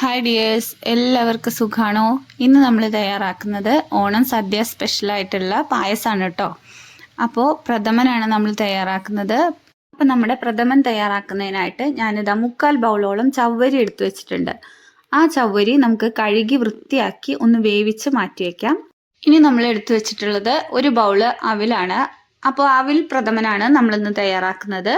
Hi dears എല്ലാവർക്കും സുഖാണോ? ഇന്ന് നമ്മൾ തയ്യാറാക്കുന്നത് ഓണം സദ്യ സ്പെഷ്യലായിട്ടുള്ള പായസമാണ് കേട്ടോ അപ്പോൾ പ്രഥമനാണ് നമ്മൾ തയ്യാറാക്കുന്നത്. അപ്പോൾ നമ്മുടെ പ്രഥമൻ തയ്യാറാക്കുന്നതിനായിട്ട് ഞാനിതാ മുക്കാൽ ബൗളോളം ചവ്വരി എടുത്തു വെച്ചിട്ടുണ്ട്. ആ ചവ്വരി നമുക്ക് കഴുകി വൃത്തിയാക്കി ഒന്ന് വേവിച്ച് മാറ്റി വയ്ക്കാം ഇനി നമ്മൾ എടുത്തു വെച്ചിട്ടുള്ളത് ഒരു ബൗൾ അവിലാണ്. അപ്പോൾ അവിൽ പ്രഥമനാണ് നമ്മളിന്ന് തയ്യാറാക്കുന്നത്.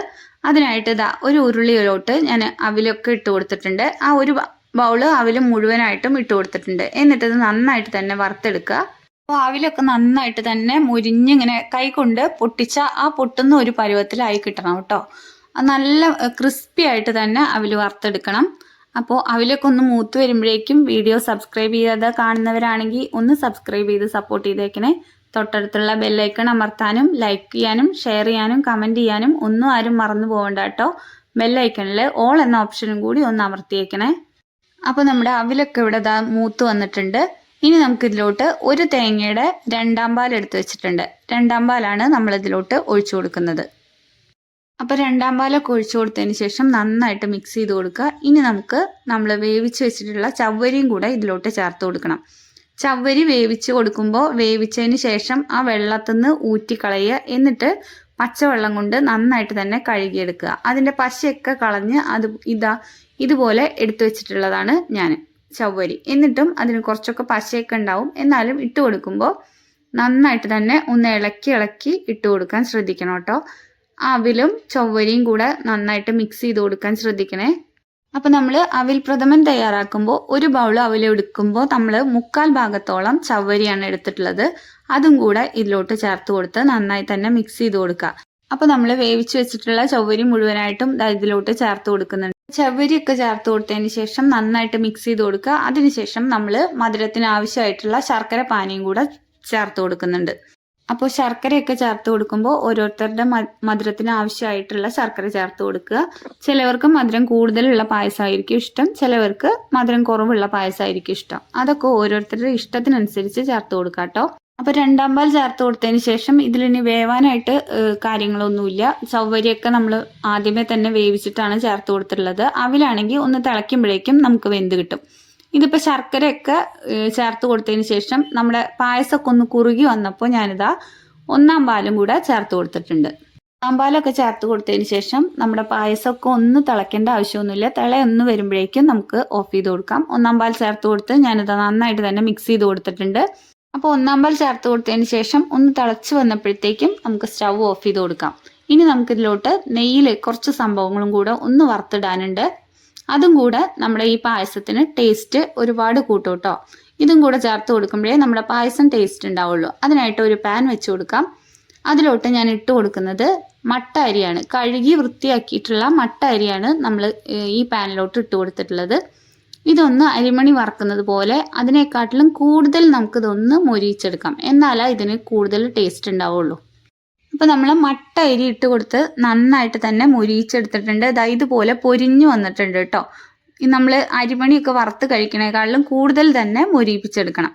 അതിനായിട്ട് ഇതാ ഒരു ഉരുളിയിലോട്ട് ഞാൻ അവിലൊക്കെ ഇട്ട് കൊടുത്തിട്ടുണ്ട്. ആ ഒരു ബൗൾ അവിൽ മുഴുവനായിട്ടും ഇട്ട് കൊടുത്തിട്ടുണ്ട്. എന്നിട്ട് ഇത് നന്നായിട്ട് തന്നെ വറുത്തെടുക്കുക. അപ്പോൾ അവിലൊക്കെ നന്നായിട്ട് തന്നെ മുരിഞ്ഞിങ്ങനെ കൈ കൊണ്ട് പൊട്ടിച്ച ആ പൊട്ടുന്ന ഒരു പരുവത്തിലായി കിട്ടണം കേട്ടോ. നല്ല ക്രിസ്പി ആയിട്ട് തന്നെ അവിൽ വറുത്തെടുക്കണം. അപ്പോൾ അവിലൊക്കെ ഒന്ന് മൂത്ത് വരുമ്പോഴേക്കും വീഡിയോ സബ്സ്ക്രൈബ് ചെയ്യാതെ കാണുന്നവരാണെങ്കിൽ ഒന്ന് സബ്സ്ക്രൈബ് ചെയ്ത് സപ്പോർട്ട് ചെയ്തേക്കണേ. തൊട്ടടുത്തുള്ള ബെല്ലൈക്കൺ അമർത്താനും ലൈക്ക് ചെയ്യാനും ഷെയർ ചെയ്യാനും കമന്റ് ചെയ്യാനും ഒന്നും ആരും മറന്നു പോകണ്ട കേട്ടോ. ബെല്ലൈക്കണിൽ ഓൾ എന്ന ഓപ്ഷനും കൂടി ഒന്ന് അമർത്തിയേക്കണേ. അപ്പോൾ നമ്മുടെ അവിലൊക്കെ ഇവിടെ ദാ മൂത്ത് വന്നിട്ടുണ്ട്. ഇനി നമുക്ക് ഇതിലോട്ട് ഒരു തേങ്ങയുടെ രണ്ടാം പാൽ എടുത്ത് വെച്ചിട്ടുണ്ട്. രണ്ടാം പാലാണ് നമ്മൾ ഇതിലോട്ട് ഒഴിച്ചു കൊടുക്കുന്നത്. അപ്പോൾ രണ്ടാം പാലൊക്കെ ഒഴിച്ചു കൊടുത്തതിന് ശേഷം നന്നായിട്ട് മിക്സ് ചെയ്ത് കൊടുക്കുക. ഇനി നമുക്ക് നമ്മൾ വേവിച്ച് വെച്ചിട്ടുള്ള ചവ്വരിയും കൂടെ ഇതിലോട്ട് ചേർത്ത് കൊടുക്കണം. ചവ്വരി വേവിച്ച് കൊടുക്കുമ്പോൾ വേവിച്ചതിന് ശേഷം ആ വെള്ളത്തിൽ നിന്ന് ഊറ്റിക്കളയുക. എന്നിട്ട് പച്ചവെള്ളം കൊണ്ട് നന്നായിട്ട് തന്നെ കഴുകിയെടുക്കുക. അതിന്റെ പശയൊക്കെ കളഞ്ഞ് അത് ഇതാ ഇതുപോലെ എടുത്തു വെച്ചിട്ടുള്ളതാണ് ഞാൻ ചവ്വരി. എന്നിട്ടും അതിന് കുറച്ചൊക്കെ പശയൊക്കെ ഉണ്ടാവും. എന്നാലും ഇട്ട് കൊടുക്കുമ്പോൾ നന്നായിട്ട് തന്നെ ഒന്ന് ഇളക്കി ഇളക്കി ഇട്ട് കൊടുക്കാൻ ശ്രദ്ധിക്കണം കേട്ടോ. അവിലും ചൊവ്വരിയും കൂടെ നന്നായിട്ട് മിക്സ് ചെയ്ത് കൊടുക്കാൻ ശ്രദ്ധിക്കണേ. അപ്പോൾ നമ്മൾ അവിൽ പ്രഥമൻ തയ്യാറാക്കുമ്പോൾ ഒരു ബൗൾ അവിൽ എടുക്കുമ്പോൾ നമ്മൾ മുക്കാൽ ഭാഗത്തോളം ചവ്വരിയാണ് എടുത്തിട്ടുള്ളത്. അതും കൂടെ ഇതിലോട്ട് ചേർത്ത് കൊടുത്ത് നന്നായി തന്നെ മിക്സ് ചെയ്ത് കൊടുക്കുക. അപ്പോൾ നമ്മൾ വേവിച്ച് വെച്ചിട്ടുള്ള ചവ്വരി മുഴുവനായിട്ടും ഇതിലോട്ട് ചേർത്ത് കൊടുക്കുന്നുണ്ട്. ചവ്വരിയൊക്കെ ചേർത്ത് കൊടുത്തതിന് ശേഷം നന്നായിട്ട് മിക്സ് ചെയ്ത് കൊടുക്കുക. അതിനുശേഷം നമ്മൾ മധുരത്തിന് ആവശ്യമായിട്ടുള്ള ശർക്കര പാനിയും കൂടെ ചേർത്ത് കൊടുക്കുന്നുണ്ട്. അപ്പോൾ ശർക്കരയൊക്കെ ചേർത്ത് കൊടുക്കുമ്പോൾ ഓരോരുത്തരുടെ മധുരത്തിന് ആവശ്യമായിട്ടുള്ള ശർക്കര ചേർത്ത് കൊടുക്കുക. ചിലവർക്ക് മധുരം കൂടുതലുള്ള പായസമായിരിക്കും ഇഷ്ടം. ചിലവർക്ക് മധുരം കുറവുള്ള പായസമായിരിക്കും ഇഷ്ടം. അതൊക്കെ ഓരോരുത്തരുടെ ഇഷ്ടത്തിനനുസരിച്ച് ചേർത്ത് കൊടുക്കുക കേട്ടോ അപ്പോൾ രണ്ടാം പാൽ ചേർത്ത് കൊടുത്തതിന് ശേഷം ഇതിലിനി വേവാനായിട്ട് കാര്യങ്ങളൊന്നുമില്ല. സൗകര്യമൊക്കെ നമ്മൾ ആദ്യമേ തന്നെ വേവിച്ചിട്ടാണ് ചേർത്ത് കൊടുത്തിട്ടുള്ളത്. അവിലാണെങ്കിൽ ഒന്ന് തിളയ്ക്കുമ്പോഴേക്കും നമുക്ക് വെന്ത് കിട്ടും. ഇതിപ്പോൾ ശർക്കരയൊക്കെ ചേർത്ത് കൊടുത്തതിന് ശേഷം നമ്മുടെ പായസമൊക്കെ ഒന്ന് കുറുകി വന്നപ്പോൾ ഞാനിതാ ഒന്നാം പാലും കൂടെ ചേർത്ത് കൊടുത്തിട്ടുണ്ട്. ഒന്നാം പാലൊക്കെ ചേർത്ത് കൊടുത്തതിന് ശേഷം നമ്മുടെ പായസമൊക്കെ ഒന്ന് തിളയ്ക്കേണ്ട ആവശ്യമൊന്നുമില്ല. തിളയൊന്ന് വരുമ്പോഴേക്കും നമുക്ക് ഓഫ് ചെയ്ത് കൊടുക്കാം. ഒന്നാം പാൽ ചേർത്ത് കൊടുത്ത് ഞാനിത് നന്നായിട്ട് തന്നെ മിക്സ് ചെയ്ത് കൊടുത്തിട്ടുണ്ട്. അപ്പോൾ ഒന്നാം പാൽ ചേർത്ത് കൊടുത്തതിന് ശേഷം ഒന്ന് തിളച്ച് വന്നപ്പോഴത്തേക്കും നമുക്ക് സ്റ്റവ് ഓഫ് ചെയ്ത് കൊടുക്കാം. ഇനി നമുക്കിതിലോട്ട് നെയ്യിൽ കുറച്ച് സംഭവങ്ങളും കൂടെ ഒന്ന് വറുത്തിടാനുണ്ട്. അതും കൂടെ നമ്മുടെ ഈ പായസത്തിന് ടേസ്റ്റ് ഒരുപാട് കൂട്ടും കേട്ടോ ഇതും കൂടെ ചേർത്ത് കൊടുക്കുമ്പോഴേ നമ്മുടെ പായസം ടേസ്റ്റ് ഉണ്ടാവുള്ളൂ. അതിനായിട്ട് ഒരു പാൻ വെച്ച് കൊടുക്കാം. അതിലോട്ട് ഞാൻ ഇട്ട് കൊടുക്കുന്നത് മട്ട അരിയാണ്. കഴുകി വൃത്തിയാക്കിയിട്ടുള്ള മട്ട അരിയാണ് നമ്മൾ ഈ പാനിലോട്ട് ഇട്ട് കൊടുത്തിട്ടുള്ളത്. ഇതൊന്ന് അരിമണി വറക്കുന്നത് പോലെ അതിനെക്കാട്ടിലും കൂടുതൽ നമുക്കിതൊന്ന് മൊരിയിച്ചെടുക്കാം. എന്നാലേ ഇതിന് കൂടുതൽ ടേസ്റ്റ് ഉണ്ടാവുള്ളൂ. അപ്പോൾ നമ്മൾ മട്ട അരി ഇട്ട് കൊടുത്ത് നന്നായിട്ട് തന്നെ മൊരിയിച്ചെടുത്തിട്ടുണ്ട്. ഇതാ ഇതുപോലെ പൊരിഞ്ഞു വന്നിട്ടുണ്ട് കേട്ടോ. നമ്മൾ അരിമണിയൊക്കെ വറുത്ത് കഴിക്കണേക്കാളിലും കൂടുതൽ തന്നെ മൊരിയിപ്പിച്ചെടുക്കണം.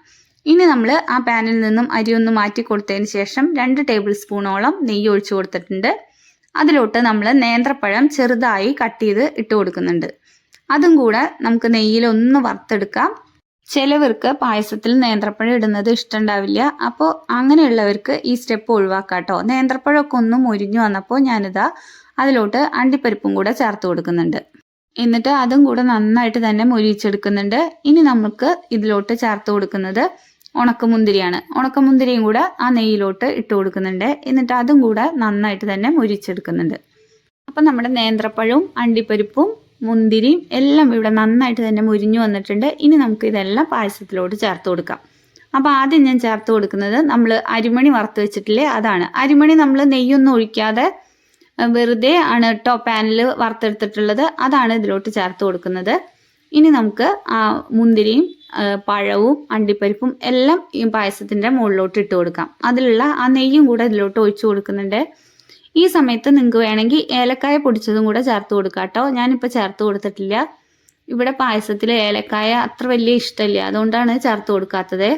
ഇനി നമ്മൾ ആ പാനിൽ നിന്നും അരി ഒന്ന് മാറ്റി കൊടുത്തതിന് ശേഷം രണ്ട് ടേബിൾ സ്പൂണോളം നെയ്യ് ഒഴിച്ചു കൊടുത്തിട്ടുണ്ട്. അതിലോട്ട് നമ്മൾ നേന്ത്രപ്പഴം ചെറുതായി കട്ട് ചെയ്ത് ഇട്ട് കൊടുക്കുന്നുണ്ട്. അതും കൂടെ നമുക്ക് നെയ്യിലൊന്ന് വറുത്തെടുക്കാം. ചിലവർക്ക് പായസത്തിൽ നേന്ത്രപ്പഴം ഇടുന്നത് ഇഷ്ടമുണ്ടാവില്ല അപ്പോൾ അങ്ങനെയുള്ളവർക്ക് ഈ സ്റ്റെപ്പ് ഒഴിവാക്കാം കേട്ടോ നേന്ത്രപ്പഴമൊക്കെ ഒന്ന് മുരിഞ്ഞു വന്നപ്പോൾ ഞാനിതാ അതിലോട്ട് അണ്ടിപ്പരിപ്പും കൂടെ ചേർത്ത് കൊടുക്കുന്നുണ്ട്. എന്നിട്ട് അതും കൂടെ നന്നായിട്ട് തന്നെ മുരിച്ചെടുക്കുന്നുണ്ട് ഇനി നമുക്ക് ഇതിലോട്ട് ചേർത്ത് കൊടുക്കുന്നത് ഉണക്കമുന്തിരിയാണ്. ഉണക്കമുന്തിരിയും കൂടെ ആ നെയ്യിലോട്ട് ഇട്ട് കൊടുക്കുന്നുണ്ട്. എന്നിട്ട് അതും കൂടെ നന്നായിട്ട് തന്നെ മുരിച്ചെടുക്കുന്നുണ്ട് അപ്പം നമ്മുടെ നേന്ത്രപ്പഴവും അണ്ടിപ്പരിപ്പും മുന്തിരിയും എല്ലാം ഇവിടെ നന്നായിട്ട് തന്നെ മുരിഞ്ഞു വന്നിട്ടുണ്ട്. ഇനി നമുക്ക് ഇതെല്ലാം പായസത്തിലോട്ട് ചേർത്ത് കൊടുക്കാം. അപ്പോൾ ആദ്യം ഞാൻ ചേർത്ത് കൊടുക്കുന്നത് നമ്മൾ അരിമണി വറുത്ത് വെച്ചിട്ടില്ലേ? അതാണ്. അരിമണി നമ്മൾ നെയ്യൊന്നും ഒഴിക്കാതെ വെറുതെ ആണ് കേട്ടോ പാനിൽ വറുത്തെടുത്തിട്ടുള്ളത്. അതാണ് ഇതിലോട്ട് ചേർത്ത് കൊടുക്കുന്നത്. ഇനി നമുക്ക് ആ മുന്തിരിയും പഴവും അണ്ടിപ്പരിപ്പും എല്ലാം ഈ പായസത്തിന്റെ മുകളിലോട്ട് ഇട്ട് കൊടുക്കാം. അതിലുള്ള ആ നെയ്യും കൂടെ ഇതിലോട്ട് ഒഴിച്ചു കൊടുക്കുന്നുണ്ട്. ഈ സമയത്ത് നിങ്ങൾക്ക് വേണമെങ്കിൽ ഏലക്കായ പൊടിച്ചതും കൂടെ ചേർത്ത് കൊടുക്കാം കേട്ടോ. ഞാനിപ്പോൾ ചേർത്ത് കൊടുത്തിട്ടില്ല. ഇവിടെ പായസത്തിൽ ഏലക്കായ അത്ര വലിയ ഇഷ്ടമില്ല. അതുകൊണ്ടാണ് ചേർത്ത് കൊടുക്കാത്തത്.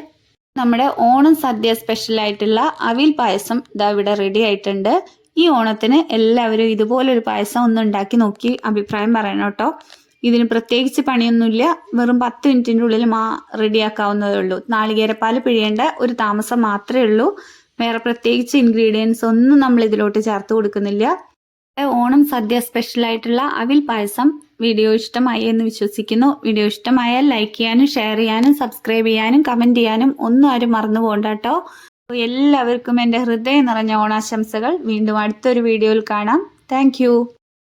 നമ്മുടെ ഓണം സദ്യ സ്പെഷ്യൽ ആയിട്ടുള്ള അവിൽ പായസം ഇതാ ഇവിടെ റെഡി ആയിട്ടുണ്ട്. ഈ ഓണത്തിന് എല്ലാവരും ഇതുപോലൊരു പായസം ഒന്ന് ഉണ്ടാക്കി നോക്കി അഭിപ്രായം പറയണം കേട്ടോ. ഇതിന് പ്രത്യേകിച്ച് പണിയൊന്നുമില്ല. വെറും പത്ത് മിനിറ്റിന്റെ ഉള്ളിൽ മാ റെഡിയാക്കാവുന്നതേ ഉള്ളൂ. നാളികേരപ്പാൽ പിഴിയേണ്ട ഒരു താമസം മാത്രമേ ഉള്ളൂ. വേറെ പ്രത്യേകിച്ച് ഇൻഗ്രീഡിയൻസ് ഒന്നും നമ്മൾ ഇതിലോട്ട് ചേർത്ത് കൊടുക്കുന്നില്ല. ഓണം സദ്യ സ്പെഷ്യൽ ആയിട്ടുള്ള അവിൽ പായസം വീഡിയോ ഇഷ്ടമായി എന്ന് വിശ്വസിക്കുന്നു. വീഡിയോ ഇഷ്ടമായാൽ ലൈക്ക് ചെയ്യാനും ഷെയർ ചെയ്യാനും സബ്സ്ക്രൈബ് ചെയ്യാനും കമന്റ് ചെയ്യാനും ഒന്നും ആരും മറന്നു പോകണ്ട കേട്ടോ. എല്ലാവർക്കും എന്റെ ഹൃദയം നിറഞ്ഞ ഓണാശംസകൾ. വീണ്ടും അടുത്തൊരു വീഡിയോയിൽ കാണാം. താങ്ക്